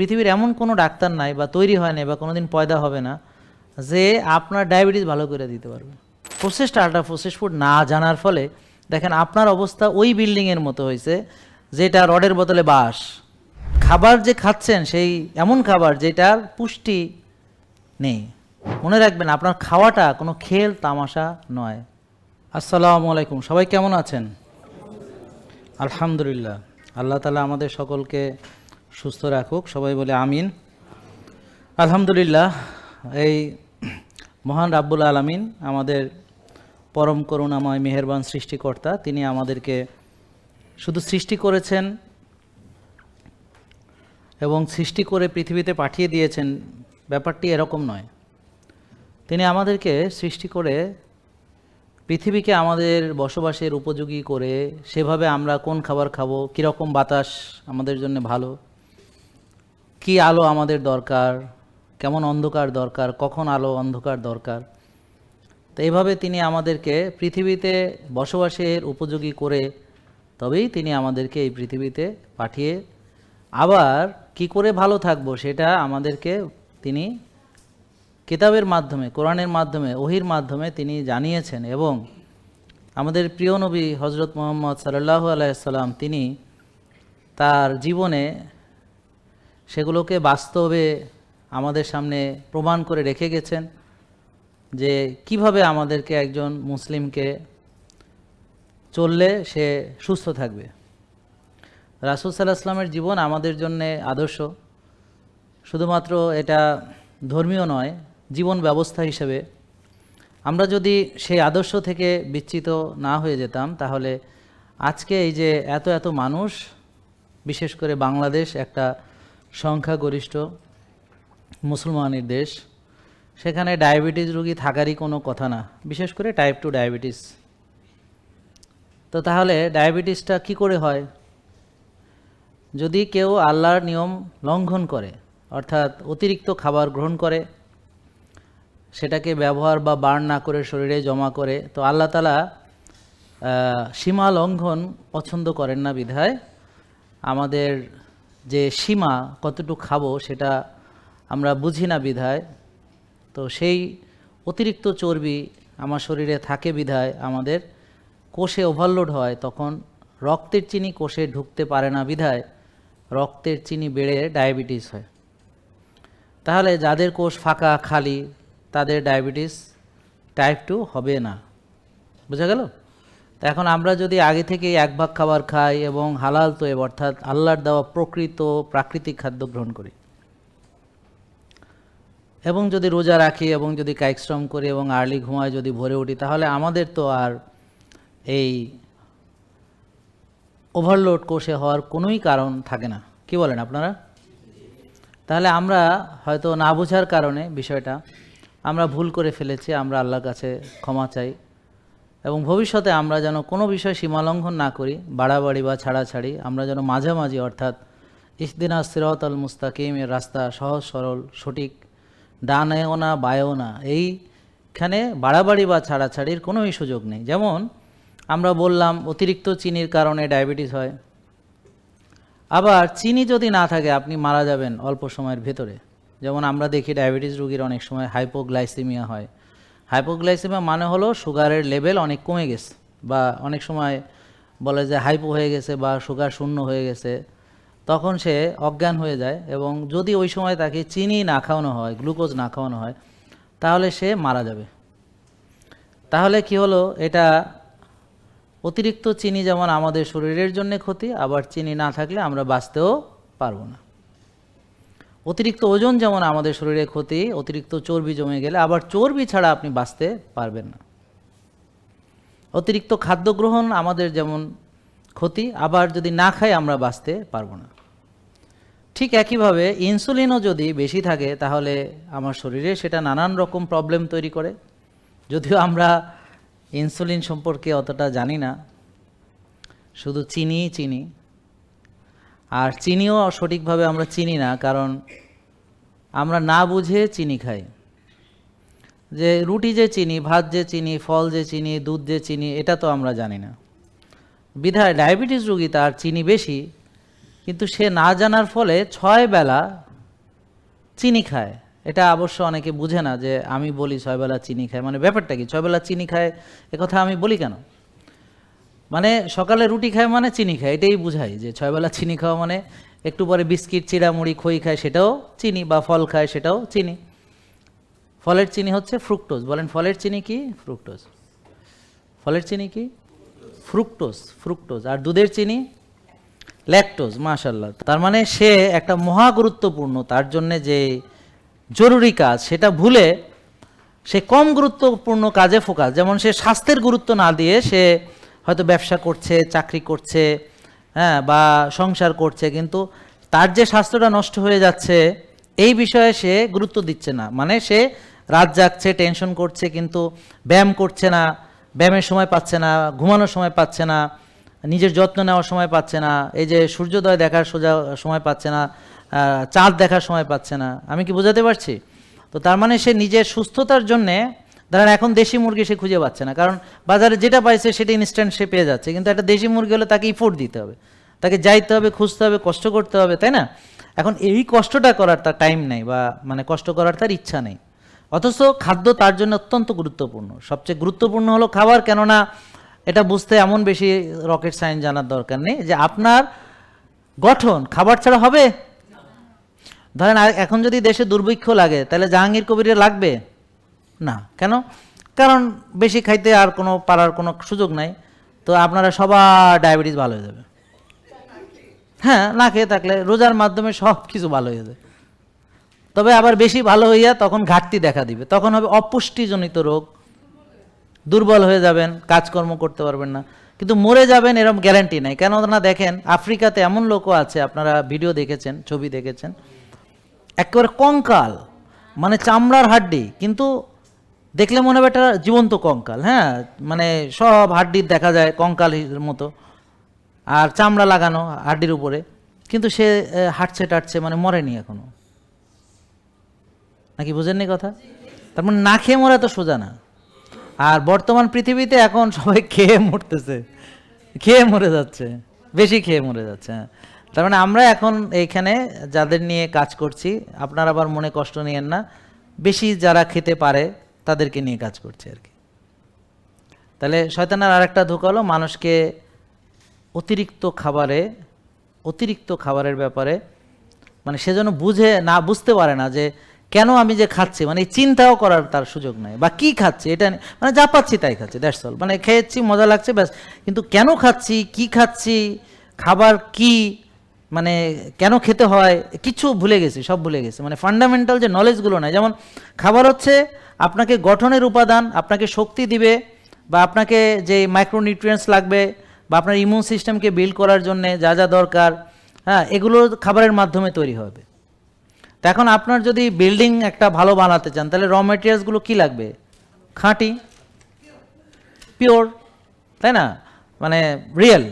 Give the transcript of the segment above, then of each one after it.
পৃথিবীর এমন কোনো ডাক্তার নাই বা তৈরি হয় নাই বা কোনোদিন পয়দা হবে না যে আপনার ডায়াবেটিস ভালো করে দিতে পারবে। প্রসেসড আল্ট্রা প্রসেস ফুড না জানার ফলে দেখেন আপনার অবস্থা ওই বিল্ডিংয়ের মতো হয়েছে যেটা রডের বোতলে বাস। খাবার যে খাচ্ছেন সেই এমন খাবার যেটার পুষ্টি নেই। মনে রাখবেন আপনার খাওয়াটা কোনো খেল, তামাশা নয়। আসসালামু আলাইকুম, সবাই কেমন আছেন? আলহামদুলিল্লাহ। আল্লাহ তালা আমাদের সকলকে সুস্থ রাখুক, সবাই বলে আমিন। আলহামদুলিল্লাহ, এই মহান রাব্বুল আলামিন আমাদের পরম করুণাময় মেহেরবান সৃষ্টিকর্তা, তিনি আমাদেরকে শুধু সৃষ্টি করেছেন এবং সৃষ্টি করে পৃথিবীতে পাঠিয়ে দিয়েছেন, ব্যাপারটি এরকম নয়। তিনি আমাদেরকে সৃষ্টি করে পৃথিবীকে আমাদের বসবাসের উপযোগী করে, সেভাবে আমরা কোন খাবার খাব, কীরকম বাতাস আমাদের জন্য ভালো কি আলো আমাদের দরকার? কেমন অন্ধকার দরকার? কখন আলো অন্ধকার দরকার? তো এইভাবে তিনি আমাদেরকে পৃথিবীতে বসবাসের উপযোগী করে, তবেই তিনি আমাদেরকে এই পৃথিবীতে পাঠিয়ে আবার কি করে ভালো থাকব সেটা আমাদেরকে তিনি কিতাবের মাধ্যমে, কোরআনের মাধ্যমে, ওহির মাধ্যমে তিনি জানিয়েছেন এবং আমাদের প্রিয় নবী হজরত মোহাম্মদ সাল্লাহ আলাইসাল্লাম তিনি তার জীবনে সেগুলোকে বাস্তবে আমাদের সামনে প্রমাণ করে রেখে গেছেন যে কীভাবে আমাদেরকে একজন মুসলিমকে চললে সে সুস্থ থাকবে। রাসুল সাল্লাহ আসলামের জীবন আমাদের জন্য আদর্শ। শুধুমাত্র এটা ধর্মীয় নয়, জীবন ব্যবস্থা হিসেবে। আমরা যদি সেই আদর্শ থেকে বিচ্ছিত না হয়ে যেতাম, তাহলে আজকে এই যে এত এত মানুষ, বিশেষ করে বাংলাদেশ একটা সংখ্যাগরিষ্ঠ মুসলমানের দেশ, সেখানে ডায়াবেটিস রোগী থাকারই কোনো কথা না, বিশেষ করে টাইপ টু ডায়াবেটিস তো তাহলে ডায়াবেটিসটা কি করে হয়? যদি কেউ আল্লাহর নিয়ম লঙ্ঘন করে, অর্থাৎ অতিরিক্ত খাবার গ্রহণ করে, সেটাকে ব্যবহার বা বার্ন না করে শরীরে জমা করে, তো আল্লাহ তালা সীমা লঙ্ঘন পছন্দ করেন না বিধায় আমাদের যে সীমা কতটুকু খাব সেটা আমরা বুঝি না বিধায়। তো সেই অতিরিক্ত চর্বি আমার শরীরে থাকে বিধায়, আমাদের কোষে ওভারলোড হয়, তখন রক্তের চিনি কোষে ঢুকতে পারে না বিধায়, রক্তের চিনি বেড়ে ডায়াবেটিস হয়। তাহলে যাদের কোষ ফাঁকা, খালি, তাদের ডায়াবেটিস টাইপ টু হবে না। বোঝা গেল? এখন আমরা যদি আগে থেকেই এক ভাগ খাবার খাই এবং হালাল তৈব অর্থাৎ আল্লাহর দেওয়া প্রকৃত প্রাকৃতিক খাদ্য গ্রহণ করি, এবং যদি রোজা রাখি এবং যদি কায়িক করি এবং আর্লি ঘুমায় যদি ভরে উঠি, তাহলে আমাদের তো আর এই ওভারলোড কোষে হওয়ার কোনোই কারণ থাকে না। কি বলেন আপনারা? তাহলে আমরা হয়তো না বোঝার কারণে বিষয়টা আমরা ভুল করে ফেলেছি, আমরা আল্লাহর কাছে ক্ষমা চাই। এবং ভবিষ্যতে আমরা যেন কোনো বিষয় সীমালঙ্ঘন না করি, বাড়াবাড়ি বা ছাড়াছাড়ি, আমরা যেন মাঝামাঝি অর্থাৎ ইসদিনা সিরত আল মুস্তাকিমের রাস্তা সহজ, সরল, সঠিক, ডানেও না, বায়েও না, এইখানে বাড়াবাড়ি বা ছাড়াছাড়ির কোনোই সুযোগ নেই। যেমন আমরা বললাম অতিরিক্ত চিনির কারণে ডায়াবেটিস হয়। আবার চিনি যদি না থাকে, আপনি মারা যাবেন অল্প সময়ের ভেতরে। যেমন আমরা দেখি ডায়াবেটিস রুগীর অনেক সময় হাইপোগ্লাইসেমিয়া হয়। হাইপোগ্লাইসেমিয়া মানে হলো সুগারের লেভেল অনেক কমে গেছে বা অনেক সময় বলে যে হাইপো হয়ে গেছে বা সুগার শূন্য হয়ে গেছে, তখন সে অজ্ঞান হয়ে যায় এবং যদি ওই সময় তাকে চিনি না খাওয়ানো হয়, গ্লুকোজ না খাওয়ানো হয়, তাহলে সে মারা যাবে। তাহলে কি হলো? এটা অতিরিক্ত চিনি যেমন আমাদের শরীরের জন্য ক্ষতি, আবার চিনি না থাকলে আমরা বাঁচতেও পারব না। অতিরিক্ত ওজন যেমন আমাদের শরীরে ক্ষতি, অতিরিক্ত চর্বি জমে গেলে আবার চর্বি ছাড়া আপনি বাঁচতে পারবেন না। অতিরিক্ত খাদ্য গ্রহণ আমাদের যেমন ক্ষতি, আবার যদি না খাই আমরা বাঁচতে পারব না। ঠিক একইভাবে ইনসুলিনও যদি বেশি থাকে তাহলে আমার শরীরে সেটা নানান রকম প্রবলেম তৈরি করে। যদিও আমরা ইনসুলিন সম্পর্কে অতটা জানি না, শুধু চিনিই চিনি। আর চিনিও সঠিকভাবে আমরা চিনি না, কারণ আমরা না বুঝে চিনি খাই। যে রুটি যে চিনি, ভাত যে চিনি, ফল যে চিনি, দুধ যে চিনি, এটা তো আমরা জানি না। বিধায় ডায়াবেটিস রোগী তার চিনি বেশি, কিন্তু সে না জানার ফলে ছয় বেলা চিনি খায়। এটা অবশ্য অনেকে বুঝে না যে আমি বলি ছয়বেলা চিনি খায় মানে ব্যাপারটা কি? ছয়বেলা চিনি খায় কথা আমি বলি কেন? মানে সকালে রুটি খায় মানে চিনি খায়, এটাই বুঝাই যে ছয়বেলা চিনি খাওয়া মানে একটু পরে বিস্কিট, চিড়ামুড়ি, খই খায় সেটাও চিনি বা ফল খায় সেটাও চিনি। ফলের চিনি হচ্ছে ফ্রুক্টোজ, বলেন ফলের চিনি কি? ফ্রুক্টোজ। ফলের চিনি কি? Fructose fructose. আর দুধের চিনি? ল্যাকটোজ মাশাল্লাহ তার মানে সে একটা মহা গুরুত্বপূর্ণ, তার জন্য যে জরুরি কাজ, সেটা ভুলে সে কম গুরুত্বপূর্ণ কাজে ফোকাস। যেমন সে স্বাস্থ্যের গুরুত্ব না দিয়ে সে হয়তো ব্যবসা করছে, চাকরি করছে হ্যাঁ বা সংসার করছে, কিন্তু তার যে স্বাস্থ্যটা নষ্ট হয়ে যাচ্ছে, এই বিষয়ে সে গুরুত্ব দিচ্ছে না। মানে সে রাত জাগছে টেনশন করছে, কিন্তু ব্যায়াম করছে না, ব্যায়ামের সময় পাচ্ছে না, ঘুমানোর সময় পাচ্ছে না, নিজের যত্ন নেওয়ার সময় পাচ্ছে না, এই যে সূর্যোদয় দেখার সোজা সময় পাচ্ছে না চাঁদ দেখার সময় পাচ্ছে না। আমি কি বোঝাতে পারছি? তো তার মানে সে নিজের সুস্থতার জন্যে ধরেন এখন দেশি মুরগি সে খুঁজে পাচ্ছে না। কারণ বাজারে যেটা পাইছে সেটা ইনস্ট্যান্ট সে পেয়ে যাচ্ছে। কিন্তু একটা দেশি মুরগি হলে তাকে ইফোর্ট দিতে হবে। তাকে যাইতে হবে, খুঁজতে হবে, কষ্ট করতে হবে, তাই না? এখন এই কষ্টটা করার তার টাইম নেই বা মানে কষ্ট করার তার ইচ্ছা নেই। অথচ খাদ্য তার জন্য অত্যন্ত গুরুত্বপূর্ণ। সবচেয়ে গুরুত্বপূর্ণ হলো খাবার, কেননা এটা বুঝতে এমন বেশি রকেট সায়েন্স জানার দরকার নেই যে আপনার গঠন খাবার ছাড়া হবে? ধরেন, এখন যদি দেশে দুর্ভিক্ষ লাগে, তাহলে জাহাঙ্গীর কবিরের লাগবে? না। কেন? কারণ বেশি খাইতে আর কোনো পারার কোনো সুযোগ নাই, তো আপনারা সবার ডায়াবেটিস ভালো হয়ে যাবে। হ্যাঁ না খেয়ে থাকলে রোজার মাধ্যমে সব কিছু ভালো হয়ে যাবে। তবে আবার বেশি ভালো হইয়া তখন ঘাটতি দেখা দিবে। তখন হবে অপুষ্টিজনিত রোগ। দুর্বল হয়ে যাবেন, কাজকর্ম করতে পারবেন না। কিন্তু মরে যাবেন এরকম গ্যারান্টি নাই। কেন না দেখেন, আফ্রিকাতে এমন লোকও আছে, আপনারা ভিডিও দেখেছেন, ছবি দেখেছেন। একেবারে কঙ্কাল মানে চামড়ার হাড্ডি। কিন্তু দেখলে মনে হবে একটা জীবন্ত কঙ্কাল হ্যাঁ? মানে সব হাড্ডির দেখা যায় কঙ্কালের মতো। আর চামড়া লাগানো হাড্ডির উপরে। কিন্তু সে হাঁটছে টাটছে মানে মরেনি এখনও। নাকি বুঝেননি কথা? তার মানে না খেয়ে মরা তো সোজা না। আর বর্তমান পৃথিবীতে এখন সবাই খেয়ে মরতেছে। খেয়ে মরে যাচ্ছে। বেশি খেয়ে মরে যাচ্ছে হ্যাঁ। তার মানে আমরা এখন এইখানে যাদের নিয়ে কাজ করছি, আপনারা আবার মনে কষ্ট নিয়েন না। বেশি যারা খেতে পারে তাদেরকে নিয়ে কাজ করছি আর কি। তাহলে শয়তানের আরেকটা ধোকা হলো মানুষকে অতিরিক্ত খাবারে, অতিরিক্ত খাবারের ব্যাপারে মানে সে যেন বুঝে, না বুঝতে পারে না যে কেন আমি যে খাচ্ছি মানে চিন্তাও করার তার সুযোগ নাই। বা কি খাচ্ছি, এটা মানে যা পাচ্ছি তাই খাচ্ছি দ্যাটস অল মানে খেয়েছি, মজা লাগছে, ব্যাস। কিন্তু কেন খাচ্ছি, কি খাচ্ছি, খাবার কি মানে কেন খেতে হয়, কিছু ভুলে গেছি, সব ভুলে গেছি। মানে ফান্ডামেন্টাল যে নলেজগুলো নাই, যেমন খাবার হচ্ছে আপনাকে গঠনের উপাদান, আপনাকে শক্তি দিবে বা আপনাকে যে মাইক্রোনিউট্রিয়েন্টস লাগবে বা আপনার ইমিউন সিস্টেমকে বিল্ড করার জন্য যা যা দরকার হ্যাঁ এগুলো খাবারের মাধ্যমে তৈরি হবে। তো এখন আপনার যদি বিল্ডিং একটা ভালো বানাতে চান, তাহলে র মেটেরিয়ালসগুলো কী লাগবে? খাঁটি পিওর তাই না? মানে real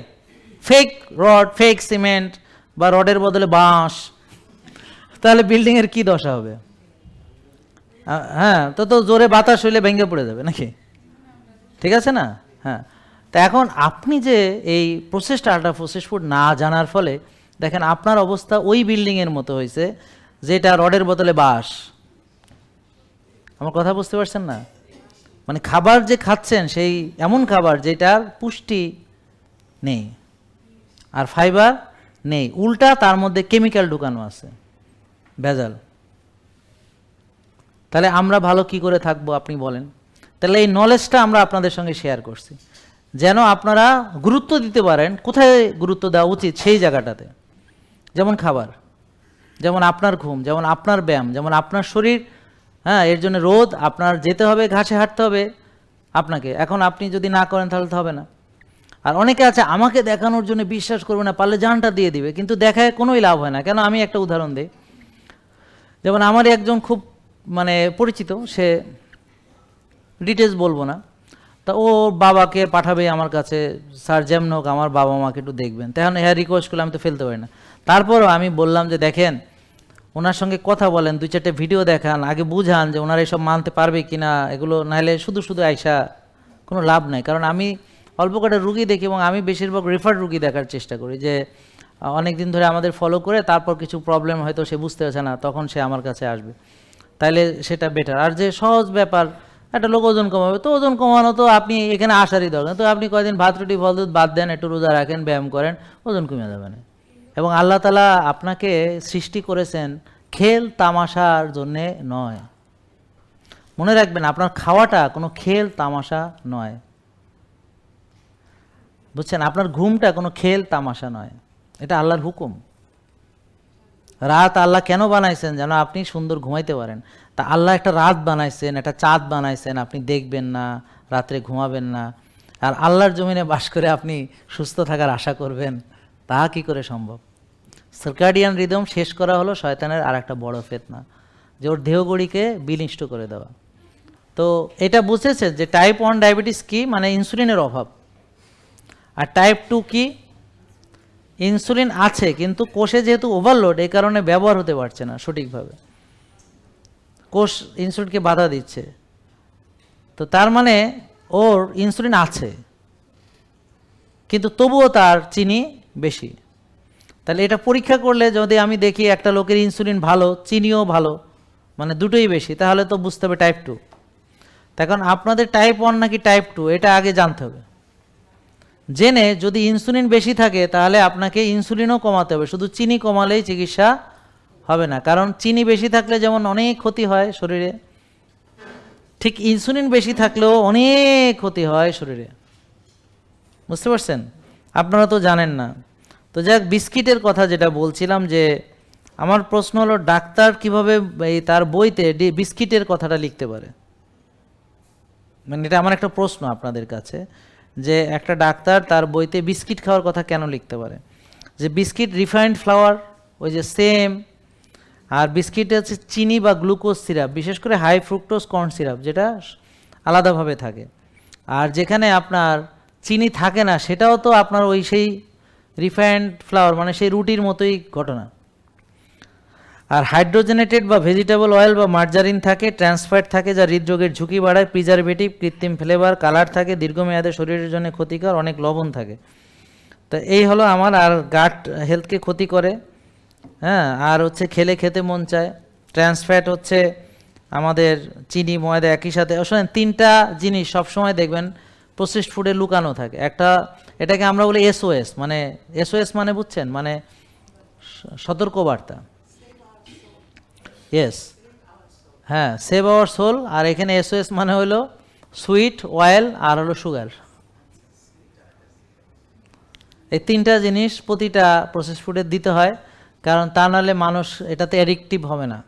fake rod fake cement বা রডের বদলে বাঁশ, তাহলে বিল্ডিংয়ের কী দশা হবে? হ্যাঁ তো তো জোরে বাতাস হইলে ভেঙে পড়ে যাবে, নাকি? ঠিক আছে না? হ্যাঁ। তা এখন আপনি যে এই প্রসেসটা আল্ট্রা প্রসেস ফুড না জানার ফলে, দেখেন আপনার অবস্থা ওই বিল্ডিংয়ের মতো হয়েছে যেটা রডের বদলে বাস। আমার কথা বুঝতে পারছেন না? মানে খাবার যে খাচ্ছেন, সেই এমন খাবার যেটার পুষ্টি নেই, আর ফাইবার নেই। উল্টা তার মধ্যে কেমিক্যাল ঢুকানো আছে। ভেজাল। তাহলে আমরা ভালো কি করে থাকব, আপনি বলেন। তাহলে এই নলেজটা আমরা আপনাদের সঙ্গে শেয়ার করছি। যেন আপনারা গুরুত্ব দিতে পারেন, কোথায় গুরুত্ব দেওয়া উচিত, সেই জায়গাটাতে। যেমন খাবার, যেমন আপনার ঘুম, যেমন আপনার ব্যায়াম, যেমন আপনার শরীর হ্যাঁ এর জন্য রোদ, আপনার যেতে হবে, ঘাসে হাঁটতে হবে, আপনাকে। এখন আপনি যদি না করেন, তাহলে তো হবে না। আর অনেকে আছে, আমাকে দেখানোর জন্য বিশ্বাস করবে না, পারলে জানটা দিয়ে দিবে, কিন্তু দেখায় কোনোই লাভ হয় না। কেন, আমি একটা উদাহরণ দিই। যেমন আমারই একজন খুব মানে পরিচিত, সে ডিটেলস বলব না। তা ও বাবাকে পাঠাবে আমার কাছে, স্যার, যেমন হোক আমার বাবা মাকে একটু দেখবেন। তখন হ্যাঁ রিকোয়েস্ট করলে আমি তো ফেলতে পারি না। তারপরও আমি বললাম যে, দেখেন, ওনার সঙ্গে কথা বলেন, দুই চারটে ভিডিও দেখান, আগে বুঝান যে ওনারা এসব মানতে পারবে কি না এগুলো নাহলে শুধু শুধু আইসা কোনো লাভ নাই। কারণ আমি অল্প কটা রুগী দেখি এবং আমি বেশিরভাগ রেফার রুগী দেখার চেষ্টা করি যে অনেক দিন ধরে আমাদের ফলো করে তারপর কিছু প্রবলেম হয়তো সে বুঝতে পারছে না, তখন সে আমার কাছে আসবে। তাইলে সেটা বেটার আর যে সহজ ব্যাপার, একটা লোক ওজন কমাবে, তো ওজন কমানো তো আপনি এখানে আসারই দরকার। তো আপনি কয়দিন ভাত, রুটি, ফল, দুধ বাদ দেন, একটু রোজা রাখেন, ব্যায়াম করেন, ওজন কমে যাবে না। এবং আল্লাহ তালা আপনাকে সৃষ্টি করেছেন খেল তামাশার জন্যে নয়। মনে রাখবেন, আপনার খাওয়াটা কোনো খেল তামাশা নয়। বুঝছেন? আপনার ঘুমটা কোনো খেল তামাশা নয়। এটা আল্লাহর হুকুম। রাত আল্লাহ কেন বানাইছেন যেন আপনি সুন্দর ঘুমাইতে পারেন? তা আল্লাহ একটা রাত বানাইছেন, একটা চাঁদ বানাইছেন, আপনি দেখবেন না, রাত্রে ঘুমাবেন না। আর আল্লাহর জমিনে বাস করে আপনি সুস্থ থাকার আশা করবেন, তা কি করে সম্ভব? সার্কাডিয়ান রিদম শেষ করা হলো শয়তানের আর একটা বড় ফেতনা, যে ওর দেহগড়িকে বিনিষ্ট করে দেওয়া। তো এটা বুঝেছে যে টাইপ ওয়ান ডায়াবেটিস কি? মানে ইনসুলিনের অভাব। আর টাইপ টু কি? ইনসুলিন আছে, কিন্তু কোষে যেহেতু ওভারলোড এই কারণে ব্যবহার হতে পারছে না সঠিকভাবে। কোষ ইনসুলিনকে বাধা দিচ্ছে। তো তার মানে ওর ইনসুলিন আছে, কিন্তু তবুও তার চিনি বেশি। তাহলে এটা পরীক্ষা করলে যদি আমি দেখি একটা লোকের ইনসুলিন ভালো, চিনিও ভালো মানে দুটোই বেশি, তাহলে তো বুঝতে হবে টাইপ টু তখন আপনাদের টাইপ ওয়ান নাকি টাইপ টু এটা আগে জানতে হবে। জেনে যদি ইনসুলিন বেশি থাকে, তাহলে আপনাকে ইনসুলিনও কমাতে হবে। শুধু চিনি কমালেই চিকিৎসা হবে না। কারণ চিনি বেশি থাকলে যেমন অনেক ক্ষতি হয় শরীরে, ঠিক ইনসুলিন বেশি থাকলেও অনেক ক্ষতি হয় শরীরে। বুঝতে পারছেন? আপনারা তো জানেন না। তো যাক, বিস্কিটের কথা যেটা বলছিলাম যে, আমার প্রশ্ন হলো, ডাক্তার কীভাবে এই তার বইতে বিস্কিটের কথাটা লিখতে পারে? মানে এটা আমার একটা প্রশ্ন আপনাদের কাছে। যে একটা ডাক্তার তার বইতে বিস্কিট খাওয়ার কথা কেন লিখতে পারে? যে বিস্কিট রিফাইন্ড ফ্লাওয়ার, ওই যে সেম, আর বিস্কিট হচ্ছে চিনি বা গ্লুকোজ সিরাপ, বিশেষ করে হাই ফ্রুক্টোজ কর্ন সিরাপ, যেটা আলাদাভাবে থাকে। আর যেখানে আপনার চিনি থাকে না, সেটাও তো আপনার ওই সেই রিফাইন্ড ফ্লাওয়ার মানে সেই রুটির মতোই ঘটনা। আর হাইড্রোজেনেটেড বা ভেজিটেবল অয়েল বা মার্জারিন থাকে, ট্রান্সফ্যাট থাকে যা হৃদরোগের ঝুঁকি বাড়ায়, প্রিজারভেটিভ, কৃত্রিম ফ্লেভার, কালার থাকে, দীর্ঘমেয়াদে শরীরের জন্য ক্ষতিকর, অনেক লবণ থাকে। তো এই হলো আমার, আর গাট হেলথকে ক্ষতি করে হ্যাঁ আর হচ্ছে খেলে খেতে মন চায়। ট্রান্সফ্যাট হচ্ছে আমাদের চিনি, ময়দা একই সাথে শোনেন, তিনটা জিনিস সবসময় দেখবেন প্রসেসড ফুডে লুকানো থাকে। একটা, এটাকে আমরা বলি এসওএস মানে এসওএস মানে বুঝছেন? মানে সতর্কবার্তা। ইয়েস হ্যাঁ সেভ আওয়ার সোল আর এখানে এসওএস মানে হলো সুইট অয়েল আর হলো সুগার এই তিনটা জিনিস প্রতিটা প্রসেস ফুডে দিতে হয়, কারণ তা নাহলে মানুষ এটাতে অ্যাডিকটিভ হবে না।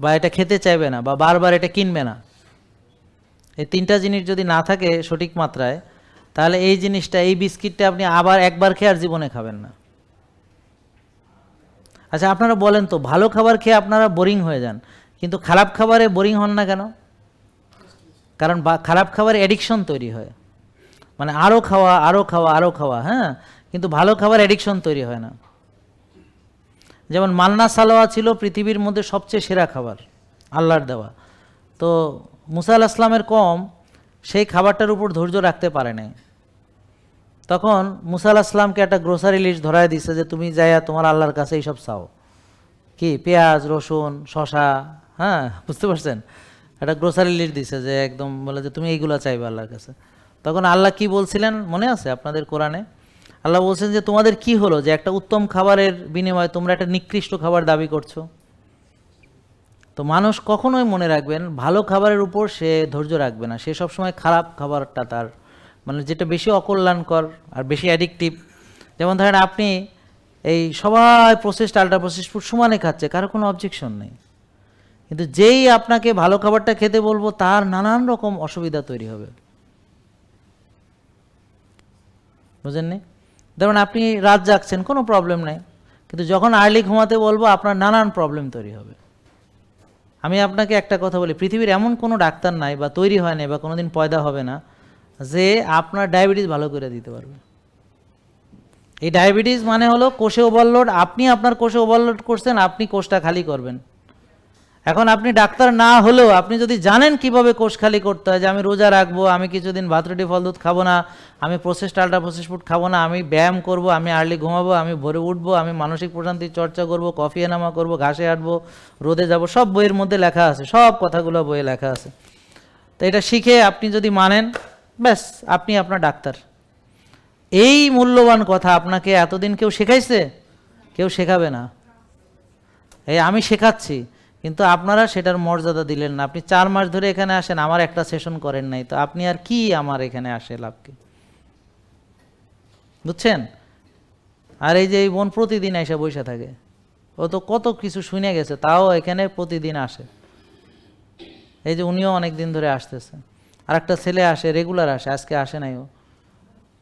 বা এটা খেতে চাইবে না, বা বারবার এটা কিনবে না। এই তিনটা জিনিস যদি না থাকে সঠিক মাত্রায়, তাহলে এই জিনিসটা, এই বিস্কিটটা আপনি আবার একবার খেয়ে আর জীবনে খাবেন না। আচ্ছা আপনারা বলেন তো, ভালো খাবার খেয়ে আপনারা বোরিং হয়ে যান, কিন্তু খারাপ খাবারে বোরিং হন না কেন? কারণ খারাপ খাবারে অ্যাডিকশন তৈরি হয়। মানে আরও খাওয়া আরও খাওয়া আরও খাওয়া হ্যাঁ? কিন্তু ভালো খাবার অ্যাডিকশন তৈরি হয় না। যেমন মান্না সালোয়া ছিল পৃথিবীর মধ্যে সবচেয়ে সেরা খাবার, আল্লাহর দেওয়া। তো মুসা আল আসলামের কম, সেই খাবারটার উপর ধৈর্য রাখতে পারে নাই। তখন মুসা আল আসলামকে একটা গ্রোসারি লিস্ট ধরায় দিছে যে তুমি যাইয়া তোমার আল্লাহর কাছে এইসব চাও। কি? পেঁয়াজ, রসুন শশা হ্যাঁ বুঝতে পারছেন? একটা গ্রোসারি লিস্ট দিছে যে একদম বলে যে তুমি এইগুলো চাইবে আল্লাহর কাছে। তখন আল্লাহ কি বলছিলেন? মনে আছে আপনাদের কোরআনে? আল্লাহ বলছেন যে তোমাদের কি হলো যে একটা উত্তম খাবারের বিনিময়ে তোমরা একটা নিকৃষ্ট খাবার দাবি করছ? তো মানুষ কখনোই মনে রাখবেন ভালো খাবারের উপর সে ধৈর্য রাখবে না। সে সবসময় খারাপ খাবারটা তার মানে যেটা বেশি অকল্যাণকর আর বেশি অ্যাডিকটিভ যেমন ধরেন আপনি এই সবাই প্রসেসড আল্ট্রা প্রসেস ফুড সমানে খাচ্ছে, কারও কোনো অবজেকশন নেই। কিন্তু যেই আপনাকে ভালো খাবারটা খেতে বলব, তার নানান রকম অসুবিধা তৈরি হবে। বুঝেননি ধরুন আপনি রাত জাগছেন, কোনো প্রবলেম নেই। কিন্তু যখন আর্লি ঘুমাতে বলব, আপনার নানান প্রবলেম তৈরি হবে। আমি আপনাকে একটা কথা বলি, পৃথিবীর এমন কোনো ডাক্তার নাই বা তৈরি হয় নাই বা কোনোদিন পয়দা হবে না যে আপনার ডায়াবেটিস ভালো করে দিতে পারবে। এই ডায়াবেটিস মানে হলো কোষে ওভারলোড আপনি আপনার কোষে ওভারলোড করছেন, আপনি কোষটা খালি করবেন। এখন আপনি ডাক্তার না হলেও আপনি যদি জানেন কীভাবে কোষ খালি করতে হয়, যে আমি রোজা রাখব, আমি কিছুদিন ভাত, রুটি, ফল, দুধ খাব না, আমি প্রসেসড আল্ট্রা প্রসেস ফুড খাব না, আমি ব্যায়াম করব, আমি আর্লি ঘুমাবো, আমি ভোরে উঠবো, আমি মানসিক প্রশান্তির চর্চা করব কফি এনামা করব, ঘাসে হাঁটবো, রোদে যাব, সব বইয়ের মধ্যে লেখা আছে, সব কথাগুলো বইয়ে লেখা আছে। তো এটা শিখে আপনি যদি মানেন ব্যাস, আপনি আপনার ডাক্তার। এই মূল্যবান কথা আপনাকে এতদিন কেউ শেখাইছে? কেউ শেখাবে না। এই আমি শেখাচ্ছি, কিন্তু আপনারা সেটার মর্যাদা দিলেন না। আপনি চার মাস ধরে এখানে আসেন, আমার একটা সেশন করেন নাই, তো আপনি আর কি আমার এখানে আসে লাভ কি? বুঝছেন? আর এই যে এই বোন প্রতিদিন এসে বসে থাকে, ও তো কত কিছু শুনে গেছে, তাও এখানে প্রতিদিন আসে। এই যে উনিও অনেক দিন ধরে আসতেছে। আর একটা ছেলে আসে রেগুলার আসে, আজকে আসে নাই ও।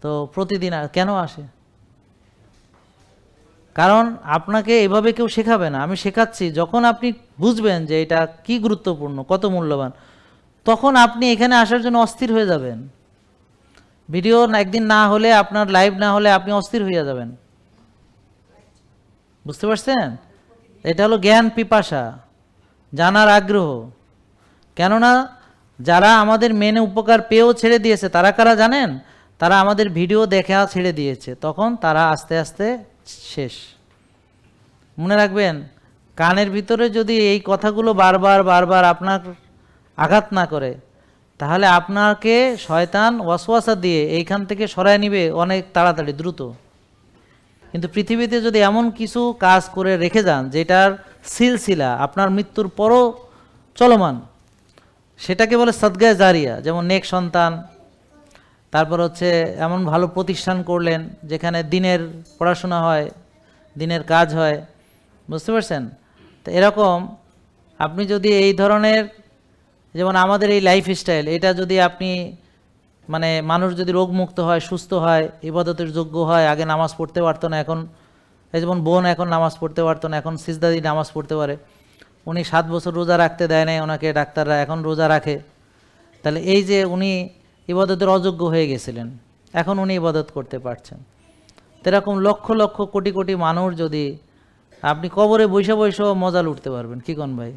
তো প্রতিদিন কেন আসে? কারণ আপনাকে এভাবে কেউ শেখাবে না। আমি শেখাচ্ছি, যখন আপনি বুঝবেন যে এটা কি গুরুত্বপূর্ণ, কত মূল্যবান, তখন আপনি এখানে আসার জন্য অস্থির হয়ে যাবেন। ভিডিও একদিন না হলে, আপনার লাইভ না হলে আপনি অস্থির হয়ে যাবেন। বুঝতে পারছেন? এটা হলো জ্ঞান পিপাসা, জানার আগ্রহ। কেননা যারা আমাদের মেনে উপকার পেয়েও ছেড়ে দিয়েছে, তারা কারা জানেন? তারা আমাদের ভিডিও দেখা ছেড়ে দিয়েছে। তখন তারা আস্তে আস্তে শেষ। মনে রাখবেন, কানের ভিতরে যদি এই কথাগুলো বারবার বারবার আপনার আঘাত না করে, তাহলে আপনাকে শয়তান ওয়াসওয়াসা দিয়ে এইখান থেকে সরায় নিবে অনেক তাড়াতাড়ি, দ্রুত। কিন্তু পৃথিবীতে যদি এমন কিছু কাজ করে রেখে যান, যেটার সিলসিলা আপনার মৃত্যুর পরও চলমান সেটাকে বলে সদগায় জারিয়া, যেমন নেক সন্তান। তারপর হচ্ছে এমন ভালো প্রতিষ্ঠান করলেন যেখানে দিনের পড়াশোনা হয়, দিনের কাজ হয়। বুঝতে পারছেন? তো এরকম আপনি যদি এই ধরনের, যেমন আমাদের এই লাইফ স্টাইল এটা যদি আপনি মানে মানুষ যদি রোগমুক্ত হয়, সুস্থ হয়, ইবাদতের যোগ্য হয়, আগে নামাজ পড়তে পারতো না, এখন যেমন বোন এখন নামাজ পড়তে পারতো না, এখন সিজদাদি নামাজ পড়তে পারে। উনি সাত বছর রোজা রাখতে দেয় নাই, ওনাকে ডাক্তাররা এখন রোজা রাখে। তাহলে এই যে উনি ইবাদতের অযোগ্য হয়ে গেছিলেন, এখন উনি ইবাদত করতে পারছেন। এরকম লক্ষ লক্ষ কোটি কোটি মানুষ যদি আপনি কবরে বৈশা বৈশাও মজা লুটতে পারবেন, কি কোন ভাই?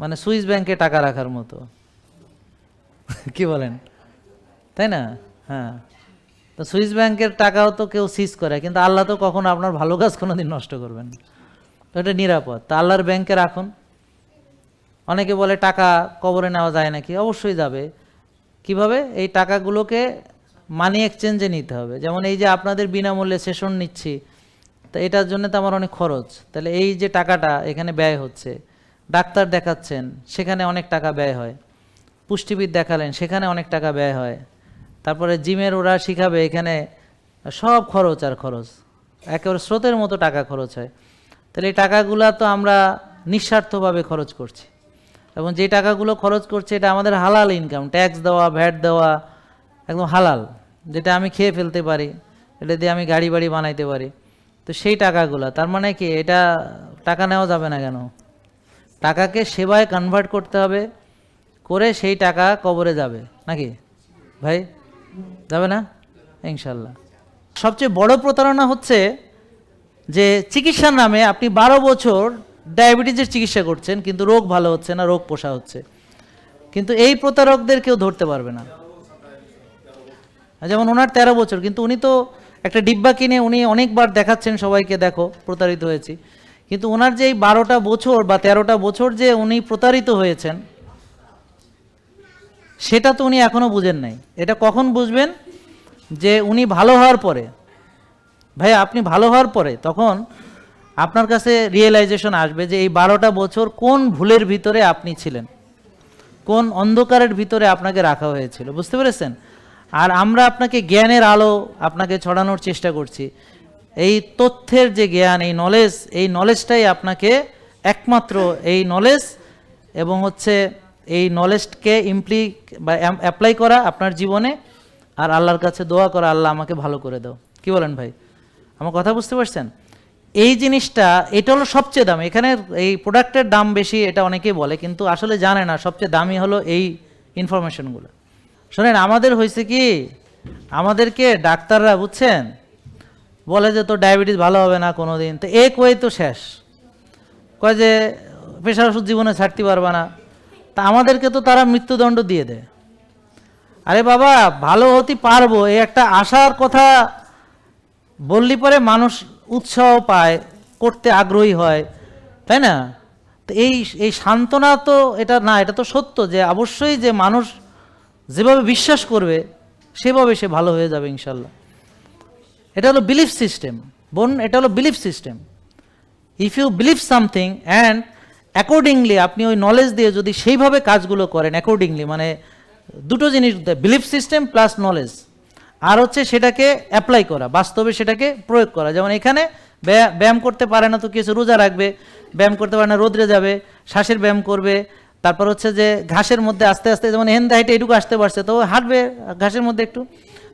মানে সুইস ব্যাংকে টাকা রাখার মতো। কি বলেন? তাই না? হ্যাঁ। তো সুইস ব্যাংকের টাকাও তো কেউ সিজ করে, কিন্তু আল্লাহ তো কখনো আপনার ভালো কাজ কোনোদিন নষ্ট করবেন না। তো এটা নিরাপদ। তা আল্লাহর ব্যাংকে রাখুন। অনেকে বলে টাকা কবরে নেওয়া যায় নাকি? অবশ্যই যাবে। কীভাবে? এই টাকাগুলোকে মানি এক্সচেঞ্জে নিতে হবে। যেমন এই যে আপনাদের বিনামূল্যে সেশন নিচ্ছি, তো এটার জন্য তো আমার অনেক খরচ। তাহলে এই যে টাকাটা এখানে ব্যয় হচ্ছে, ডাক্তার দেখাচ্ছেন, সেখানে অনেক টাকা ব্যয় হয়। পুষ্টিবিদ দেখালেন, সেখানে অনেক টাকা ব্যয় হয়। তারপরে জিমের ওরা শিখাবে, এখানে সব খরচ আর খরচ। একেবারে স্রোতের মতো টাকা খরচ হয়। তাহলে এই টাকাগুলো তো আমরা নিঃস্বার্থভাবে খরচ করছি। এবং যে টাকাগুলো খরচ করছে এটা আমাদের হালাল ইনকাম ট্যাক্স দেওয়া ভ্যাট দেওয়া, একদম হালাল, যেটা আমি খেয়ে ফেলতে পারি, এটা দিয়ে আমি গাড়ি বাড়ি বানাইতে পারি। তো সেই টাকাগুলো, তার মানে কি এটা টাকা নেওয়া যাবে না কেন? টাকাকে সেবায় কনভার্ট করতে হবে, করে সেই টাকা কবরে যাবে, নাকি? ভাই, যাবে না? ইনশাল্লাহ। সবচেয়ে বড় প্রতারণা হচ্ছে যে চিকিৎসার নামে আপনি বারো বছর ডায়াবেটিসের চিকিৎসা করছেন, কিন্তু রোগ ভালো হচ্ছে না, রোগ পোষা হচ্ছে। কিন্তু এই প্রতারকদের কেউ ধরতে পারবে না। যেমন ওনার তেরো বছর, কিন্তু উনি তো একটা ডিব্বা কিনে উনি অনেকবার দেখাচ্ছেন সবাইকে, দেখো, প্রতারিত হয়েছি। কিন্তু ওনার যে এই বারোটা বছর বা তেরোটা বছর যে উনি প্রতারিত হয়েছেন, সেটা তো উনি এখনও বুঝেন নাই। এটা কখন বুঝবেন? যে উনি ভালো হওয়ার পরে। ভাই আপনি ভালো হওয়ার পরে তখন আপনার কাছে রিয়েলাইজেশন আসবে যে এই বারোটা বছর কোন ভুলের ভিতরে আপনি ছিলেন? কোন অন্ধকারের ভিতরে আপনাকে রাখা হয়েছিল? বুঝতে পেরেছেন? আর আমরা আপনাকে জ্ঞানের আলো আপনাকে ছড়ানোর চেষ্টা করছি। এই তথ্যের যে জ্ঞান, এই নলেজ এই নলেজটাই আপনাকে একমাত্র এই নলেজ এবং হচ্ছে এই নলেজকে ইমপ্লি বা অ্যাপ্লাই করা আপনার জীবনে। আর আল্লাহর কাছে দোয়া করা, আল্লাহ আমাকে ভালো করে দাও। কি বলেন ভাই? আমার কথা বুঝতে পারছেন? এই জিনিসটা, এটা হলো সবচেয়ে দাম। এখানে এই প্রোডাক্টের দাম বেশি, এটা অনেকেই বলে, কিন্তু আসলে জানে না, সবচেয়ে দামি হলো এই ইনফরমেশনগুলো শোনেন, আমাদের হয়েছে কি, আমাদেরকে ডাক্তাররা, বুঝছেন? বলে যে, তোর ডায়াবেটিস ভালো হবে না কোনো দিন তো এক ওয়ে তো শেষ। কয় যে, প্রেশার ওষুধ জীবনে ছাড়তে পারবে না। তা আমাদেরকে তো তারা মৃত্যুদণ্ড দিয়ে দেয়। আরে বাবা, ভালো হতে পারব, এই একটা আশার কথা বললি পরে মানুষ উৎসাহ পায়, করতে আগ্রহী হয়, তাই না? তো এই এই সান্ত্বনা তো এটা না, এটা তো সত্য যে অবশ্যই যে মানুষ যেভাবে বিশ্বাস করবে, সেভাবে সে ভালো হয়ে যাবে ইনশাল্লাহ। এটা হলো বিলিফ সিস্টেম বোন, এটা হলো belief system if you believe something and accordingly আপনি ওই নলেজ দিয়ে যদি সেইভাবে কাজগুলো করেন অ্যাকর্ডিংলি মানে দুটো জিনিস বিলিফ সিস্টেম প্লাস নলেজ আর হচ্ছে সেটাকে অ্যাপ্লাই করা, বাস্তবে সেটাকে প্রয়োগ করা। যেমন এখানে ব্যায়া- ব্যায়াম করতে পারে না তো কিছু রোজা রাখবে, ব্যায়াম করতে পারে না রোদ্রে যাবে, শ্বাসের ব্যায়াম করবে, তারপর হচ্ছে যে ঘাসের মধ্যে আস্তে আস্তে যেমন হেন্দে হাইটে এটুকু আসতে পারছে, তো হাঁটবে ঘাসের মধ্যে একটু।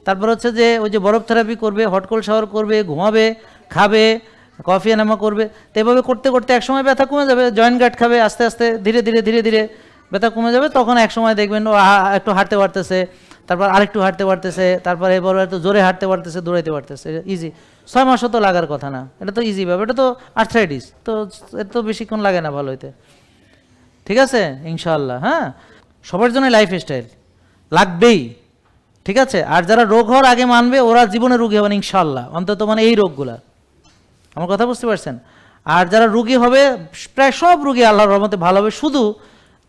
তারপর হচ্ছে যে ওই যে বরফ থেরাপি করবে হটকোল শাওয়ার করবে, ঘুমাবে, খাবে কফি এনামা করবে, তো এভাবে করতে করতে একসময় ব্যথা কমে যাবে জয়েন্ট গার্ড খাবে, আস্তে আস্তে ধীরে ধীরে ধীরে ধীরে ব্যথা কমে যাবে, তখন একসময় দেখবেন, ও একটু হাঁটতে পারতেছে। তারপর আরেকটু হাঁটতে পারতেছে, তারপর এবার একটু জোরে হাঁটতে পারতেছে, দৌড়াইতে পারতেছে ইজি ছয় মাসও তো লাগার কথা না, এটা তো ইজি ভাবে, এটা তো আর্থ্রাইটিস তো এর তো বেশিক্ষণ লাগে না ভালো হইতে। ঠিক আছে? ইনশাআল্লাহ হ্যাঁ? সবার জন্য লাইফ স্টাইল লাগবেই। ঠিক আছে? আর যারা রোগ হওয়ার আগে মানবে, ওরা জীবনে রোগী হবেন ইনশাআল্লাহ। অন্তত মানে এই রোগগুলা। আমার কথা বুঝতে পারছেন? আর যারা রুগী হবে, প্রায় সব রুগী আল্লাহর রহমতে ভালো হবে, শুধু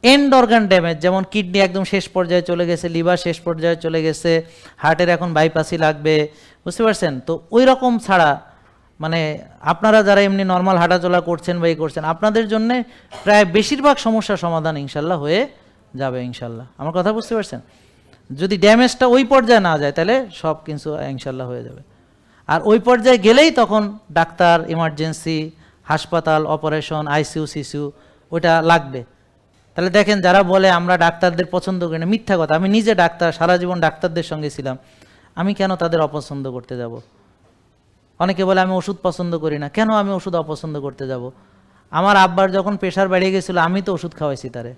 এন্ড অর্গান ড্যামেজ যেমন কিডনি একদম শেষ পর্যায়ে চলে গেছে লিভার শেষ পর্যায়ে চলে গেছে হার্টের এখন বাইপাসই লাগবে, বুঝতে পারছেন? তো ওই রকম ছাড়া মানে আপনারা যারা এমনি নর্মাল হাঁটাচলা করছেন বা এই করছেন, আপনাদের জন্য প্রায় বেশিরভাগ সমস্যার সমাধান ইনশাল্লাহ হয়ে যাবে ইনশাল্লাহ। আমার কথা বুঝতে পারছেন? যদি ড্যামেজটা ওই পর্যায়ে না যায়, তাহলে সব কিছু ইনশাল্লাহ হয়ে যাবে। আর ওই পর্যায়ে গেলেই তখন ডাক্তার ইমার্জেন্সি হাসপাতাল অপারেশন আইসিউ সিসিউ ওটা লাগবে। তাহলে দেখেন, যারা বলে আমরা ডাক্তারদের পছন্দ করি না, মিথ্যা কথা। আমি নিজে ডাক্তার, সারা জীবন ডাক্তারদের সঙ্গে ছিলাম। আমি কেন তাদের অপছন্দ করতে যাব? অনেকে বলে, আমি ওষুধ পছন্দ করি না। কেন আমি ওষুধ অপছন্দ করতে যাব? আমার আব্বার যখন প্রেশার বেড়ে গেছিল, আমি তো ওষুধ খাওয়াইছি তারে।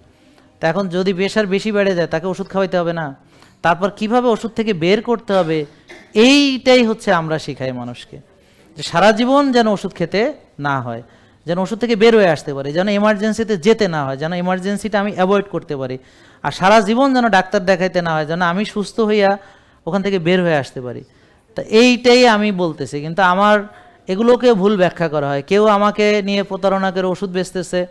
তা এখন যদি প্রেশার বেশি বেড়ে যায়, তাকে ওষুধ খাওয়াইতে হবে না? তারপর কীভাবে ওষুধ থেকে বের করতে হবে? এইটাই হচ্ছে আমরা শিখাই মানুষকে। যে সারা জীবন যেন ওষুধ খেতে না হয়। যেন ওষুধ থেকে বের হয়ে আসতে পারি, যেন এমার্জেন্সিতে যেতে না হয়, যেন এমার্জেন্সিটা আমি অ্যাভয়েড করতে পারি। আর সারা জীবন যেন ডাক্তার দেখাইতে না হয়, যেন আমি সুস্থ হইয়া ওখান থেকে বের হয়ে আসতে পারি। তা এইটাই আমি বলতেছি, কিন্তু আমার এগুলোকে ভুল ব্যাখ্যা করা হয়। কেউ আমাকে নিয়ে প্রতারণা করে ওষুধ বেচতেছে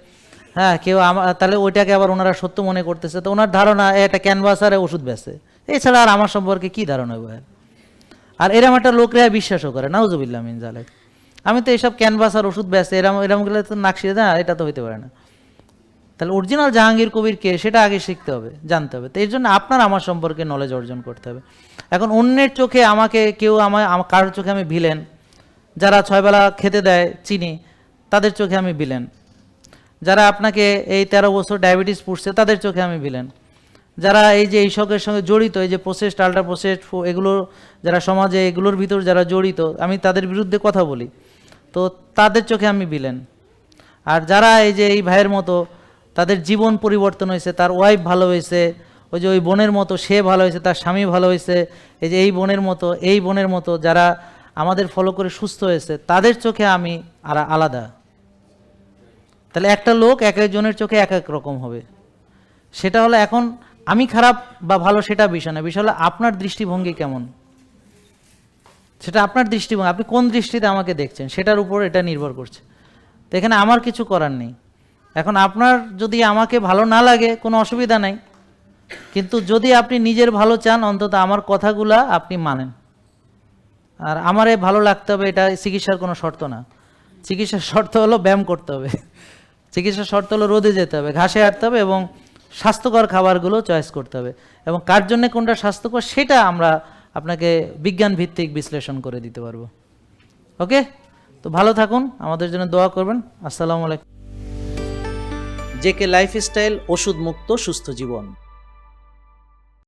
হ্যাঁ কেউ আমার তাহলে ওইটাকে আবার ওনারা সত্য মনে করতেছে। তো ওনার ধারণা, এ একটা ক্যানভাসারে ওষুধ বেচে। এছাড়া আর আমার সম্পর্কে কি ধারণা হবে আর? এরম একটা লোকরা বিশ্বাসও করে, নাউজুবিল্লাহ মিন জালেক আমি তো এইসব ক্যানভাস আর ওষুধ বেচে এরম এরম গেলে তো নাকশিয়ে না এটা তো হইতে পারে না। তাহলে অরিজিনাল জাহাঙ্গীর কবির কে, সেটা আগে শিখতে হবে, জানতে হবে। তো এর জন্য আপনার আমার সম্পর্কে নলেজ অর্জন করতে হবে। এখন অন্যের চোখে আমাকে কেউ আমার, কারোর চোখে আমি ভিলেন, যারা ছয়বেলা খেতে দেয় চিনি, তাদের চোখে আমি ভিলেন। যারা আপনাকে এই তেরো বছর ডায়াবেটিস পুষছে, তাদের চোখে আমি ভিলেন। যারা এই যে এই এইসবের সঙ্গে জড়িত, এই যে প্রসেসড আল্ট্রা প্রসেসড এগুলো, যারা সমাজে এগুলোর ভিতর যারা জড়িত, আমি তাদের বিরুদ্ধে কথা বলি। তো তাদের চোখে আমি বিলেন আর যারা এই যে এই ভাইয়ের মতো, তাদের জীবন পরিবর্তন হয়েছে, তার ওয়াইফ ভালো হয়েছে, ওই যে ওই বোনের মতো সে ভালো হয়েছে, তার স্বামী ভালো হয়েছে, এই যে এই বোনের মতো, এই বোনের মতো যারা আমাদের ফলো করে সুস্থ হয়েছে, তাদের চোখে আমি আর আলাদা। তাহলে একটা লোক এক একজনের চোখে এক এক রকম হবে। সেটা হলো এখন আমি খারাপ বা ভালো সেটা বিষয় না, বিষয় হলো আপনার দৃষ্টিভঙ্গি কেমন? সেটা আপনার দৃষ্টিভঙ্গি আপনি কোন দৃষ্টিতে আমাকে দেখছেন, সেটার উপর এটা নির্ভর করছে। তো এখানে আমার কিছু করার নেই। এখন আপনার যদি আমাকে ভালো না লাগে, কোনো অসুবিধা নাই। কিন্তু যদি আপনি নিজের ভালো চান, অন্তত আমার কথাগুলা আপনি মানেন। আর আমারে ভালো লাগতে হবে, এটা চিকিৎসার কোনো শর্ত না। চিকিৎসার শর্ত হলো ব্যায়াম করতে হবে। চিকিৎসার শর্ত হলো রোদে যেতে হবে, ঘাসে হাঁটতে হবে এবং স্বাস্থ্যকর খাবারগুলো চয়েস করতে হবে। এবং কার জন্য কোনটা স্বাস্থ্যকর, সেটা আমরা আপনাকে বিজ্ঞান ভিত্তিক বিশ্লেষণ করে দিতে পারব। ওকে? তো ভালো থাকুন, আমাদের জন্য দোয়া করবেন। আসসালামু আলাইকুম। জেকে লাইফস্টাইল ওষুধ মুক্ত সুস্থ জীবন।